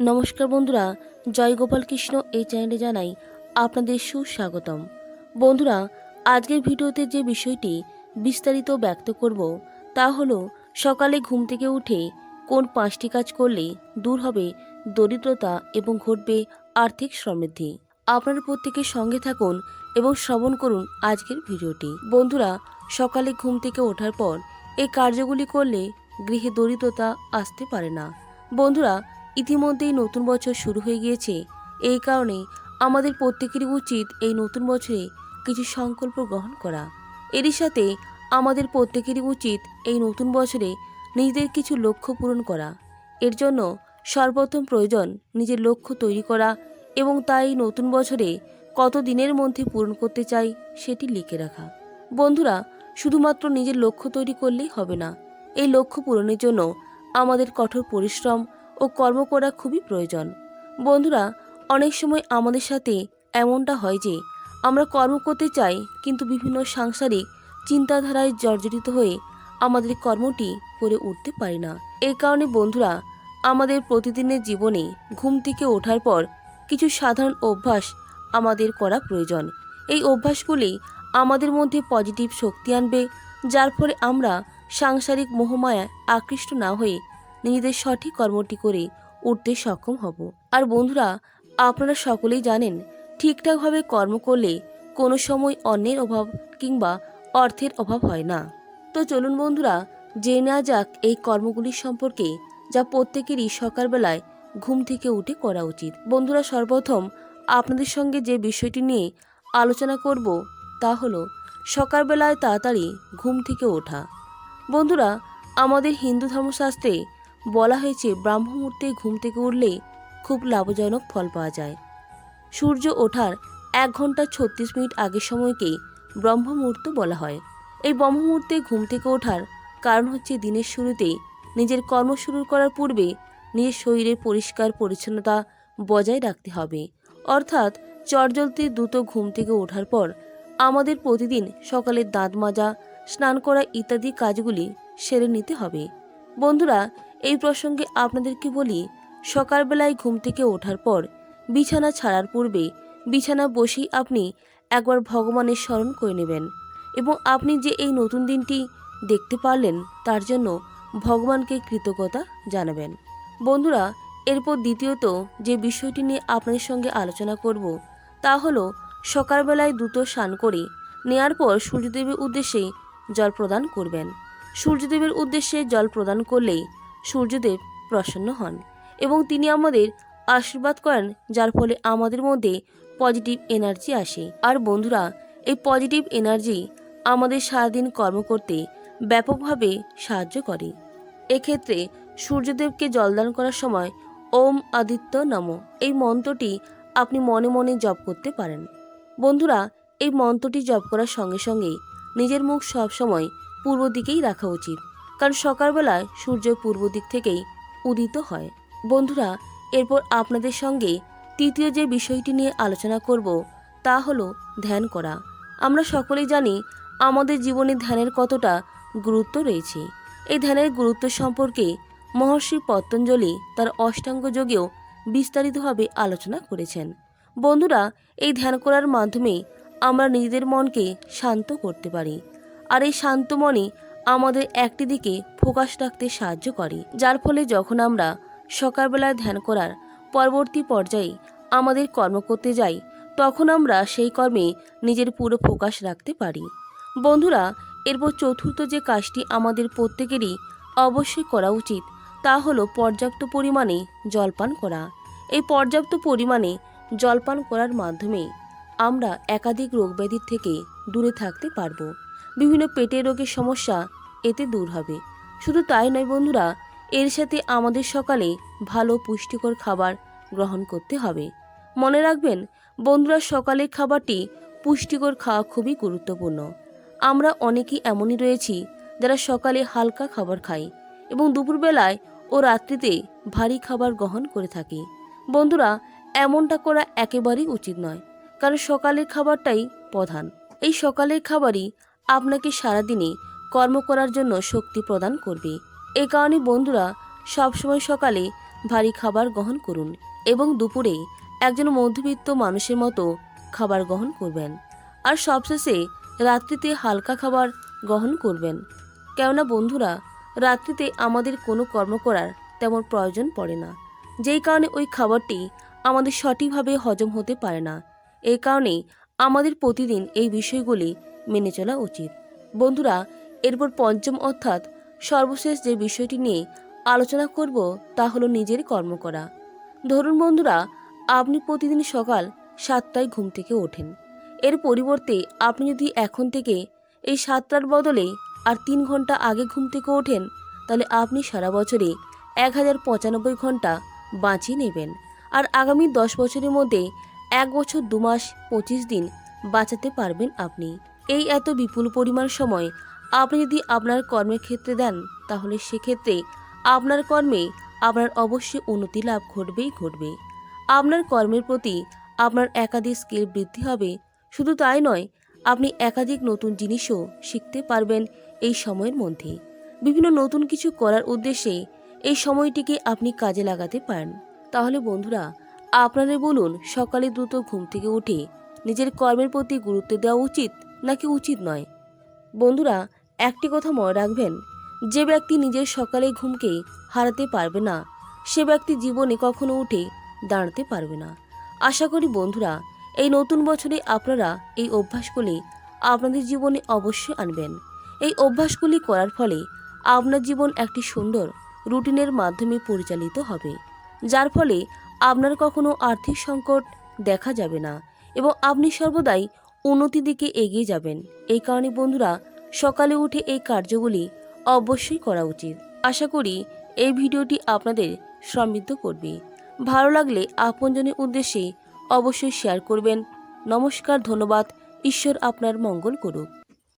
নমস্কার বন্ধুরা, জয় গোপাল কৃষ্ণ এই চ্যানেলে জানাই আপনাদের সুস্বাগতম। বন্ধুরা, আজকের ভিডিওতে যে বিষয়টি বিস্তারিত ব্যক্ত করব তা হলো সকালে ঘুম থেকে উঠে কোন পাঁচটি কাজ করলে দূর হবে, দরিদ্রতা এবং ঘটবে আর্থিক সমৃদ্ধি। আপনারা প্রত্যেকের সঙ্গে থাকুন এবং শ্রবণ করুন আজকের ভিডিওটি। বন্ধুরা, সকালে ঘুম থেকে ওঠার পর এই কার্যগুলি করলে গৃহে দরিদ্রতা আসতে পারে না। বন্ধুরা ইতিমধ্যেই নতুন বছর শুরু হয়ে গিয়েছে। এই কারণে আমাদের প্রত্যেকেরই উচিত এই নতুন বছরে কিছু সংকল্প গ্রহণ করা। এরই সাথে আমাদের প্রত্যেকেরই উচিত এই নতুন বছরে নিজেদের কিছু লক্ষ্য পূরণ করা। এর জন্য সর্বপ্রথম প্রয়োজন নিজের লক্ষ্য তৈরি করা এবং তাই নতুন বছরে কত দিনের মধ্যে পূরণ করতে চাই সেটি লিখে রাখা। বন্ধুরা, শুধুমাত্র নিজের লক্ষ্য তৈরি করলেই হবে না। এই লক্ষ্য পূরণের জন্য আমাদের কঠোর পরিশ্রম ও কর্ম করা খুবই প্রয়োজন। বন্ধুরা, অনেক সময় আমাদের সাথে এমনটা হয় যে, আমরা কর্ম করতে চাই, কিন্তু বিভিন্ন সাংসারিক চিন্তাধারায় জর্জরিত হয়ে আমাদের কর্মটি করে উঠতে পারি না। এই কারণে বন্ধুরা, আমাদের প্রতিদিনের জীবনে ঘুম থেকে ওঠার পর কিছু সাধারণ অভ্যাস আমাদের করা প্রয়োজন। এই অভ্যাসগুলি আমাদের মধ্যে পজিটিভ শক্তি আনবে, যার ফলে আমরা সাংসারিক মোহমায়া আকৃষ্ট না হয়ে নিজেদের সঠিক কর্মটি করে উঠতে সক্ষম হব। আর বন্ধুরা, আপনারা সকলেই জানেন, ঠিকঠাকভাবে কর্ম করলে কোনো সময় অন্যের অভাব কিংবা অর্থের অভাব হয় না। তো চলুন বন্ধুরা, জেনে নেওয়া যাক এই কর্মগুলি সম্পর্কে, যা প্রত্যেকেরই সকালবেলায় ঘুম থেকে উঠে করা উচিত। বন্ধুরা, সর্বপ্রথম আপনাদের সঙ্গে যে বিষয়টি নিয়ে আলোচনা করব, তা হলো সকালবেলায় তাড়াতাড়ি ঘুম থেকে ওঠা। বন্ধুরা, আমাদের হিন্দু ধর্মশাস্ত্রে বলা হয়েছে ব্রাহ্মমূর্তে ঘুম থেকে উঠলে খুব লাভজনক ফল পাওয়া যায়। সূর্য ওঠার এক ঘণ্টা ছত্রিশ মিনিট আগের সময়কে ব্রহ্ম মুহূর্ত বলা হয়। এই ব্রহ্ম মুহূর্তে ঘুম থেকে ওঠার কারণ হচ্ছে দিনের শুরুতে নিজের কর্ম শুরু করার পূর্বে নিজের শরীরের পরিষ্কার পরিচ্ছন্নতা বজায় রাখতে হবে। অর্থাৎ চটজলতে দ্রুত ঘুম থেকে ওঠার পর আমাদের প্রতিদিন সকালে দাঁত মাজা, স্নান করা ইত্যাদি কাজগুলি সেরে নিতে হবে। বন্ধুরা, এই প্রসঙ্গে আপনাদেরকে বলি, সকালবেলায় ঘুম থেকে ওঠার পর বিছানা ছাড়ার পূর্বে বিছানা বসেই আপনি একবার ভগবানের স্মরণ করে নেবেন এবং আপনি যে এই নতুন দিনটি দেখতে পারলেন তার জন্য ভগবানকে কৃতজ্ঞতা জানাবেন। বন্ধুরা, এরপর দ্বিতীয়ত যে বিষয়টি নিয়ে আপনাদের সঙ্গে আলোচনা করব তা হলো, সকালবেলায় দ্রুত স্নান করে নেয়ার পর সূর্যদেবের উদ্দেশ্যে জল প্রদান করবেন। সূর্যদেবের উদ্দেশ্যে জল প্রদান করলেই সূর্যদেব প্রসন্ন হন এবং তিনি আমাদের আশীর্বাদ করেন, যার ফলে আমাদের মধ্যে পজিটিভ এনার্জি আসে। আর বন্ধুরা, এই পজিটিভ এনার্জি আমাদের সারাদিন কর্ম করতে ব্যাপকভাবে সাহায্য করে। এক্ষেত্রে সূর্যদেবকে জলদান করার সময় ওম আদিত্য নম। এই মন্ত্রটি আপনি মনে মনে জপ করতে পারেন। বন্ধুরা, এই মন্ত্রটি জপ করার সঙ্গে সঙ্গে নিজের মুখ সবসময় পূর্ব দিকেই রাখা উচিত। কারণ সকালবেলায় সূর্য পূর্ব দিক থেকেই উদিত হয়। বন্ধুরা, এরপর আপনাদের সঙ্গে তৃতীয় যে বিষয়টি নিয়ে আলোচনা করব, তা হলো ধ্যান করা। আমরা সকলেই জানি আমাদের জীবনে ধ্যানের কতটা গুরুত্ব রয়েছে। এই ধ্যানের গুরুত্ব সম্পর্কে মহর্ষি পতঞ্জলি তার অষ্টাঙ্গ যোগেও বিস্তারিতভাবে আলোচনা করেছেন। বন্ধুরা, এই ধ্যান করার মাধ্যমে আমরা নিজেদের মনকে শান্ত করতে পারি। আর এই শান্ত মনে আমাদের একটি দিকে ফোকাস রাখতে সাহায্য করে, যার ফলে যখন আমরা সকালবেলায় ধ্যান করার পরবর্তী পর্যায়ে আমাদের কর্ম করতে যাই, তখন আমরা সেই কর্মে নিজের পুরো ফোকাস রাখতে পারি। বন্ধুরা, এরপর চতুর্থ যে কাজটি আমাদের প্রত্যেকেরই অবশ্যই করা উচিত, তা হলো পর্যাপ্ত পরিমাণে জলপান করা। এই পর্যাপ্ত পরিমাণে জলপান করার মাধ্যমে আমরা একাধিক রোগব্যাধির থেকে দূরে থাকতে পারব। বিভিন্ন পেটের রোগের সমস্যা এতে দূর হবে। শুধু তাই নয় বন্ধুরা, এর সাথে আমাদের সকালে ভালো পুষ্টিকর খাবার গ্রহণ করতে হবে। মনে রাখবেন, বন্ধুরা, সকালের খাবারটি পুষ্টিকর খাওয়া খুবই গুরুত্বপূর্ণ। আমরা অনেকেই এমনই রয়েছি যারা সকালে হালকা খাবার খাই এবং দুপুরবেলায় ও রাত্রিতে ভারী খাবার গ্রহণ করে থাকি। বন্ধুরা, এমনটা করা একেবারেই উচিত নয়, কারণ সকালের খাবারটাই প্রধান। এই সকালের খাবারই আপনাকে সারাদিনে কর্ম করার জন্য শক্তি প্রদান করবে। এই কারণে বন্ধুরা, সবসময় সকালে ভারী খাবার গ্রহণ করুন এবং দুপুরে একজন মধ্যবিত্ত মানুষের মতো খাবার গ্রহণ করবেন। আর সবশেষে রাত্রিতে হালকা খাবার গ্রহণ করবেন। কেননা বন্ধুরা, রাত্রিতে আমাদের কোনো কর্ম করার তেমন প্রয়োজন পড়ে না। যেই কারণে ওই খাবারটি আমাদের সঠিকভাবে হজম হতে পারে না। এই কারণে আমাদের প্রতিদিন এই বিষয়গুলি মেনে চলা উচিত। বন্ধুরা, এরপর পঞ্চম অর্থাৎ সর্বশেষ যে বিষয়টি নিয়ে আলোচনা করব তা হলো নিজের কর্ম করা। ধরুন বন্ধুরা, আপনি প্রতিদিন সকাল সাতটায় ঘুম থেকে ওঠেন। এর পরিবর্তে আপনি যদি এখন থেকে এই সাতটার বদলে আর তিন ঘণ্টা আগে ঘুম থেকে ওঠেন, তাহলে আপনি সারা বছরে এক হাজার পঁচানব্বই ঘণ্টা বাঁচিয়ে নেবেন। আর আগামী দশ বছরের মধ্যে এক বছর দু মাস পঁচিশ দিন বাঁচাতে পারবেন আপনি। এই এত বিপুল পরিমাণ সময় আপনি যদি আপনার কর্মের ক্ষেত্রে দেন, তাহলে সেক্ষেত্রে আপনার কর্মে আপনার অবশ্যই উন্নতি লাভ ঘটবেই ঘটবে। আপনার কর্মের প্রতি আপনার একাধিক স্কিল বৃদ্ধি হবে। শুধু তাই নয়, আপনি একাধিক নতুন জিনিসও শিখতে পারবেন এই সময়ের মধ্যে। বিভিন্ন নতুন কিছু করার উদ্দেশ্যে এই সময়টিকে আপনি কাজে লাগাতে পারেন। তাহলে বন্ধুরা আপনাদের বলুন, সকালে দ্রুত ঘুম থেকে উঠে নিজের কর্মের প্রতি গুরুত্ব দেওয়া উচিত নাকি উচিত নয়? বন্ধুরা, একটি কথা মনে রাখবেন, যে ব্যক্তি নিজের সকালে ঘুমকে হারাতে পারবে না, সে ব্যক্তি জীবনে কখনো উঠে দাঁড়াতে পারবে না। আশা করি বন্ধুরা, এই নতুন বছরে আপনারা এই অভ্যাসগুলি আপনাদের জীবনে অবশ্যই আনবেন। এই অভ্যাসগুলি করার ফলে আপনার জীবন একটি সুন্দর রুটিনের মাধ্যমে পরিচালিত হবে, যার ফলে আপনার কখনো আর্থিক সংকট দেখা যাবে না এবং আপনি সর্বদাই উন্নতির দিকে এগিয়ে যাবেন। এই কারণে বন্ধুরা, সকালে উঠে এই কার্যগুলি অবশ্যই করা উচিত। আশা করি এই ভিডিওটি আপনাদের সমৃদ্ধ করবে। ভালো লাগলে আপনজনের উদ্দেশ্যে অবশ্যই শেয়ার করবেন। নমস্কার, ধন্যবাদ। ঈশ্বর আপনার মঙ্গল করুক।